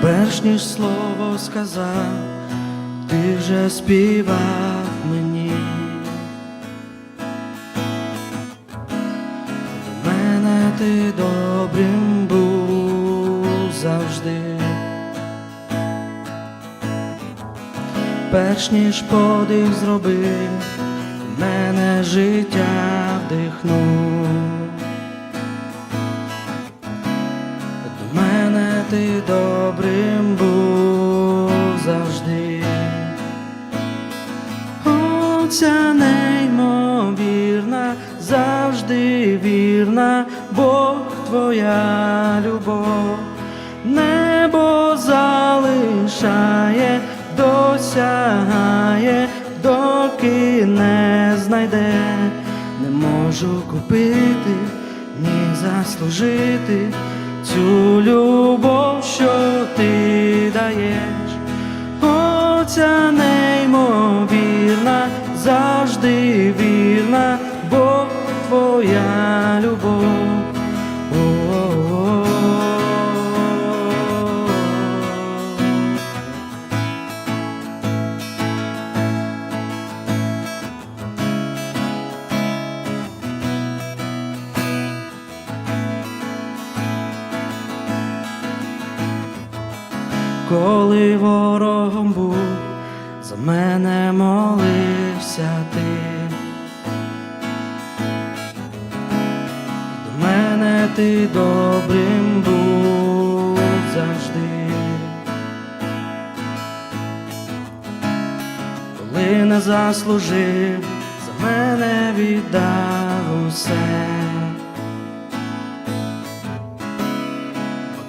перш ніж слово сказав, ти вже співав мені. Мене ти добрим був завжди. Перш ніж подих зробив, мене життя вдихнув. До мене ти добрим ця неймовірна, завжди вірна, Бог твоя любов, небо залишає, досягає, доки не знайде, не можу купити, ні заслужити цю любов, що ти даєш. О, ця неймовірна, твоя любов. О-о-о. Коли ворогом був, за мене молився ти. Ти добрим був завжди. Коли не заслужив, за мене віддав усе.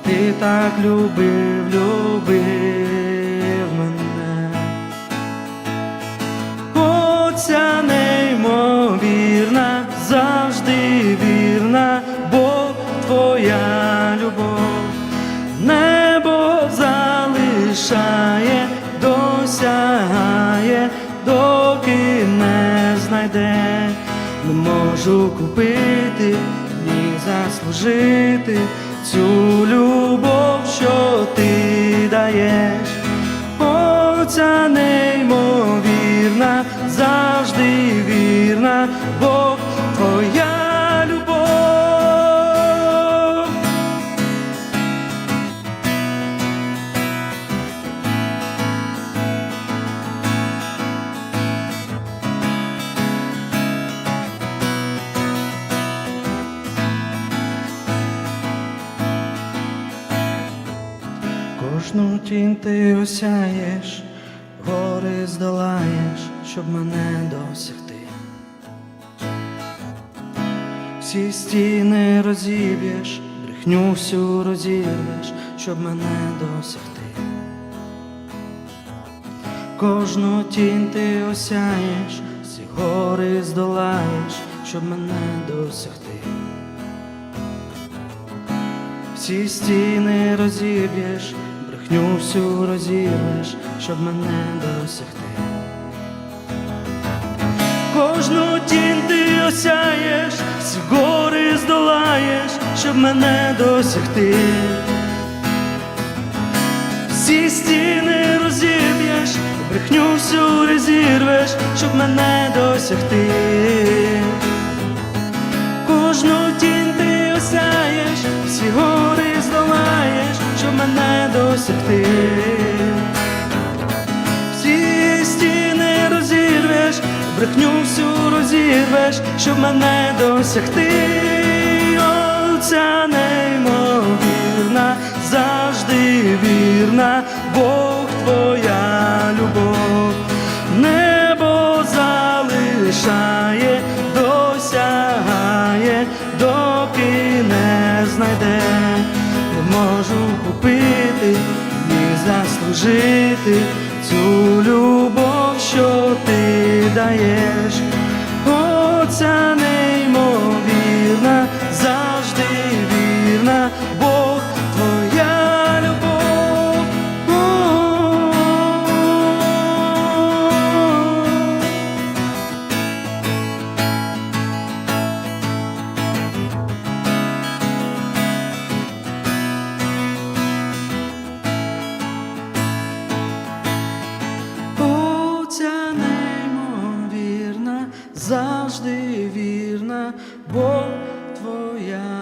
Ти так любив, любив досягає, доки не знайде, не можу купити, ні заслужити цю любов, Кожну тінь ти осяєш, гори здолаєш, щоб мене досягти. Всі стіни розіб'єш, брехню всю розірвеш, щоб мене досягти. Кожну тінь ти осяєш, всі гори здолаєш, щоб мене досягти. Всі стіни розіб'єш, брехню всю розірвеш, щоб мене досягти. Кожну тінь ти осяєш, всі гори здолаєш, щоб мене досягти. Всі стіни розіб'єш, брехню всю розірвеш, щоб мене досягти. Досягти. Всі стіни розірвеш, брехню всю розірвеш, щоб мене досягти. О, ця неймовірна, завжди вірна, Бог твоя любов, небо залишає, досягає, доки не знайде, можу купити, заслужити цю любов, що ти даєш. оця ця завжди вірна, бо твоя.